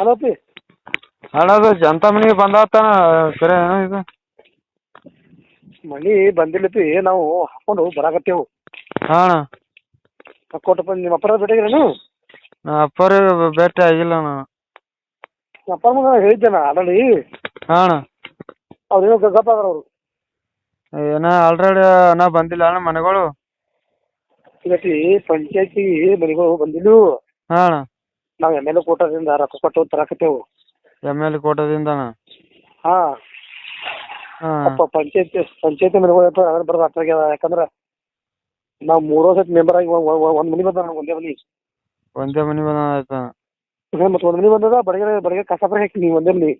ಅಲಪಿ ಅಣ್ಣ ಅದು ಜಂತ ಮನೆಗೆ ಬಂದಾತನ ಕರೆ ಏನೋ ಇದು. ಮನಿ ಬಂದಿಲ್ಲಪಿ ನಾವು ಹಾಕೊಂಡು ಬರಾಕತ್ತೇವು. ಹಾಂ ಅಣ್ಣ. ಕೊಟ್ಟಪ್ಪ ನಿಮ್ಮ ಅಪ್ಪರ ಭೇಟಿಯಾಗಿರೇನು ನಾ ಅಪ್ಪರಿಗೆ ಭೇಟಿ ಆಗಿಲ್ಲ ಅಣ್ಣ. ನಮ್ಮ ಅಪ್ಪರ ಮಗ ಹೇಳಿದ್ದೆ ನಾ ಆಲ್ರೆಡಿ ಹಾಂ ಅಣ್ಣ. ಅವ್ರೇನೋ ಗಪ್ಪ ಅದಾರ ಅವರು. ಏನೋ ಆಲ್ರೆಡಿ ಅಣ್ಣ ಬಂದಿಲ್ಲ ಅಣ್ಣ ಮನೆಗಳು. ಇವತ್ತಿ ಪಂಚಾಯತಿ ಮನೆಗಳು ಬಂದಿಲ್ಲ. ಹಾಂ ಅಣ್ಣ. ನಾವು ಎಂ ಎಲ್ ಎ ಕೋಟದಿಂದ ರೊಕ್ಕ ಕೊಟ್ಟು ತರಾಕತ್ತೇವು ಎಂ ಎಲ್ ಕೋಟದಿಂದ ಹಾ. ಹಾಂ. ಅಪ್ಪ ಪಂಚಾಯತಿ ಪಂಚಾಯತಿ ಮನೆಗಳು ಅಂತ ಅದ್ರ ಬರೋದು ಅರ್ಥ ಆಗ್ಯದ ಯಾಕಂದ್ರ ನಾವು ಮೂರೋ ಸತಿ ಮೆಂಬರ್ ಆಗಿ ಒಂದ್- ಮನಿ ಬಂದ ಒಂದೇ ಮನಿ. ಒಂದೇ ಮನೆ ಬಂದ ಆಯ್ತ? ಮತ್ತ್ ಒಂದ್ ಮನಿ ಬಂದದ ಬಡಗೆ ಬಡಗೆ ಬರ ಹಾಕಿ ನೀವು ಒಂದೇ ಮನಿ.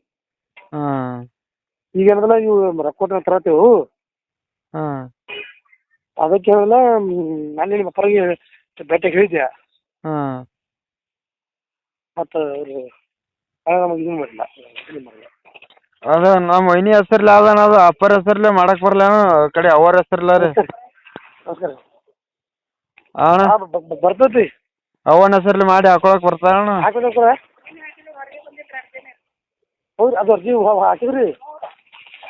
ಹಾಂ. ಈಗ ಏನದಲ್ಲ ಇವು ರೊಕ್ಕ ಕೊಟ್ಟು ತರತ್ತೇವು ಹಾಂ. ಅದಕ್ಕೆ ಏನಲ್ಲ ನಾನು ನಿಮ್ಮ ಅಪ್ಪರಿಗೆ ಭೇಟಿ ಹೇಳಿದ್ಯಾ? ಹಾಂ. ಮತ್ತ ಅವರು ನಮಗೆ ಇದು ಮಾಡಿಲ್ಲ. ಇದು ಮಾಡಿಲ್ಲ. ಅದು ನಮ್ಮ ಮೈನಿ ಹೆಸರ್ಲೆ ಅದ ಅದು ಅಪ್ಪರ ಹೆಸರ್ಲೆ ಮಾಡಕ್ ಬರಲ್ಲ ಕಡೆ ಅವ್ರ ಹೆಸರ್ಲ ರೀ ನಮಸ್ಕಾರ. ಅಣ್ಣ? ಬರ್ತೈತಿ. ಅವನ ಹೆಸರ್ಲೆ ಮಾಡಿ ಹಾಕೊಳಕ್ ಬರ್ತಾರಣ್ಣ ಹಾಕಿದ್ರೆ ಸರ ಹೌದು ಅದು ಅರ್ಜಿ ಹಾ- ಹಾಕಿದ್ರಿ?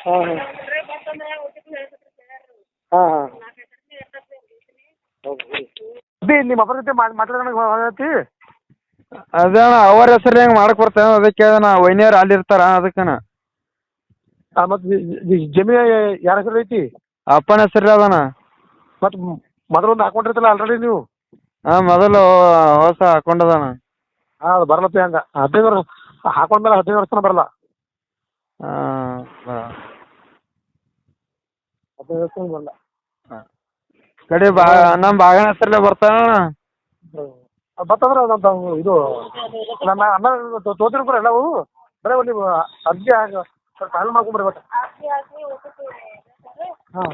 ಹಾಂ ಹಾಂ. ಹಾಂ ಹಾಂ. ಹೌದು ನಿಮ್ಮ ಅಪ್ಪರ ಜೊತೆ ಮಾತಾಡೋಣ ಅದೇ ಅಣ್ಣ ಅವ್ರ ಹೆಸರ್ಲೆ ಹೆಂಗ್ ಮಾಡಕ್ ಬರ್ತಾನ ಅದಕ್ಕೆ ನಾ ವೈನಿಯರ್ ಅಲ್ಲಿ ಇರ್ತಾರ ಅದಕ್ಕನ ಮತ್ತು ಜಮೀನು ಯಾರ ಹೆಸರು ಐತಿ? ಅಪ್ಪನ ಹೆಸರು ಅದಣ್ಣ ಮತ್ತು ಒಂದು ಹಾಕೊಂಡಿರ್ತಲ್ಲ ಆಲ್ರೆಡಿ ನೀವು? ಹಾಂ ಮೊದಲು ಹೊಸ ಹಾಕೊಂಡದಣ್ಣ ಹಾ ಅದು ಬರಲಪ್ಪ ಹಂಗ. ಹದಿನೈದು ವರ್ಷ ಹಾಕೊಂಡ್ಮೇಲೆ ಹದಿನೈದು ವರ್ಷ ತನಕ ಬರಲ್ಲ. ಹಾಂ ಹದಿನೈದು ವರ್ಷ ತನಕ ಬರಲ್ಲ ಕಡೆ ಬಾ ನಮ್ಮ ಬಾಗನ ಹೆಸರಲ್ಲೇ ಬರ್ತಾನಣ್ಣ ಬರ್ತಂದ್ರೆ ನಮ್ಮ ಇದು ನಮ್ಮ ಅನ್ನ ತೋತಿರ್ ಕೂಡ ಎಲ್ಲವು ಬರೀ ಒಂದು ನೀವು ಅರ್ಜಿ ಹಾಕ ಸ್ವಲ್ಪ ಫೈನಲ್ ಮಾಡ್ಕೊಂಡ್ಬರ್ರಿ ಬಟ್ ಹಾಂ